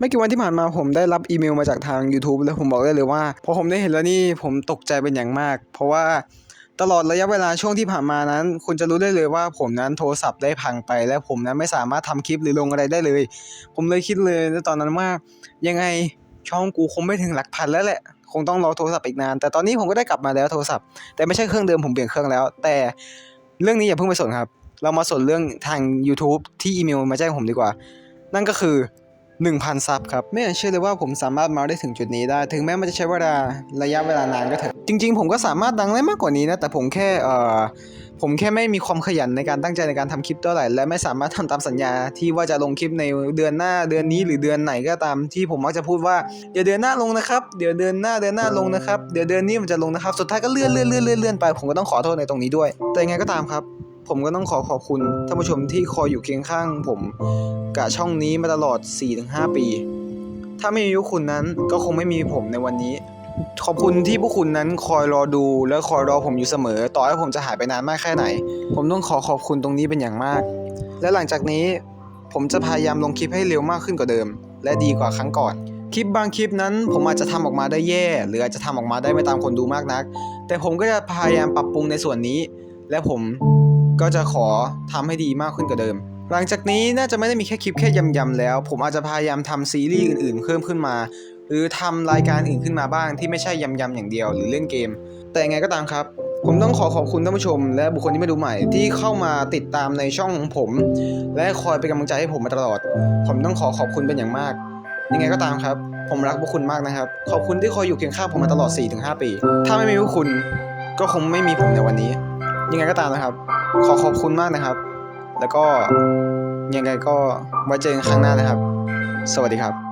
ไม่กี่วันที่ผ่านมาผมได้รับอีเมลมาจากทาง YouTube แล้วผมบอกได้เลยว่าพอผมได้เห็นแล้วนี่ผมตกใจเป็นอย่างมาก เพราะว่าตลอดระยะเวลาช่วงที่ผ่านมานั้น คุณจะรู้ได้เลยว่าผมนั้นโทรศัพท์ได้พังไป และผมนั้นไม่สามารถทำคลิปหรือลงอะไรได้เลย ผมเลยคิดเลยในตอนนั้นว่ายังไงช่องกูคงไม่ถึงหลักพันแล้วแหละคงต้องรอโทรศัพท์อีกนาน แต่ตอนนี้ผมก็ได้กลับมาแล้วโทรศัพท์ แต่ไม่ใช่เครื่องเดิมผมเปลี่ยนเครื่องแล้ว แต่เรื่องนี้อย่าเพิ่งไปสนครับ เรามาสนเรื่องทาง YouTube ที่อีเมลมาแจ้งผมดีกว่า นั่นก็คือ 1,000 ซับครับ ไม่อยากเชื่อเลยว่าผมสามารถมาได้ถึงจุดนี้ได้ ถึงแม้มันจะใช้เวลาระยะเวลานานก็เถอะ จริง ๆ ผมก็สามารถดังได้มากกว่านี้นะ แต่ผมแค่เอ่อผมแค่ไม่มีความขยันในการตั้งใจในการทำคลิปเท่าไหร่ และไม่สามารถทำตามสัญญาที่ว่าจะลงคลิปในเดือนหน้าเดือนนี้หรือเดือนไหนก็ตามที่ผมมักจะพูดว่าเดี๋ยวเดือนหน้าลงนะครับ เดี๋ยวเดือนหน้าเดือนหน้าลงนะครับ เดี๋ยวเดือนนี้มันจะลงนะครับ สุดท้ายก็เลื่อนเลื่อนเลื่อนเลื่อนเลื่อนไป ผมก็ต้องขอโทษในตรงนี้ด้วย แต่ยังไงก็ตามครับ ผมก็ต้องขอขอบคุณท่านผู้ชมที่คอยอยู่เคียงข้างผมกับช่องนี้มาตลอด 4-5 ปี ถ้าไม่มีพวกคุณนั้นก็คงไม่มีผมในวันนี้ ขอบคุณที่พวกคุณนั้นคอยรอดูและคอยรอผมอยู่เสมอ ต่อให้ผมจะหายไปนานมากแค่ไหน ผมต้องขอขอบคุณตรงนี้เป็นอย่างมาก และหลังจากนี้ ผมจะพยายามลงคลิปให้เร็วมากขึ้นกว่าเดิม และดีกว่าครั้งก่อนคลิปบางคลิปนั้นผมอาจจะทำออกมาได้แย่ หรืออาจจะทำออกมาได้ไม่ตามคนดูมากนัก แต่ผมก็จะพยายามปรับปรุงในส่วนนี้ และผม ก็จะขอทำให้ดีมากขึ้นกว่าเดิม หลังจากนี้น่าจะไม่ได้มีแค่คลิปแค่ยำๆแล้ว ผมอาจจะพยายามทำซีรีส์อื่นๆเพิ่มขึ้นมา หรือทำรายการอื่นขึ้นมาบ้างที่ไม่ใช่ยำๆอย่างเดียวหรือเล่นเกม แต่ยังไงก็ตามครับผมต้องขอขอบคุณท่านผู้ชม และบุคคลที่ไมาดูใหม่ที่เข้ามาติดตามในช่องของผม และคอยเป็นกำลังใจให้ผมมาตลอด ผมต้องขอขอบคุณเป็นอย่างมาก ยังไงก็ตามครับ ผมรักพวกคุณมากนะครับ ขอบคุณที่คอยอยู่เคียงข้างผมมาตลอด 4-5 ปี ถ้าไม่มีพวกคุณก็คงไม่มีผมในวันนี้ ยังไงก็ตามนะครับ ขอขอบคุณมากนะครับ แล้วก็ยังไงก็ไว้เจอกันครั้งหน้านะครับ สวัสดีครับ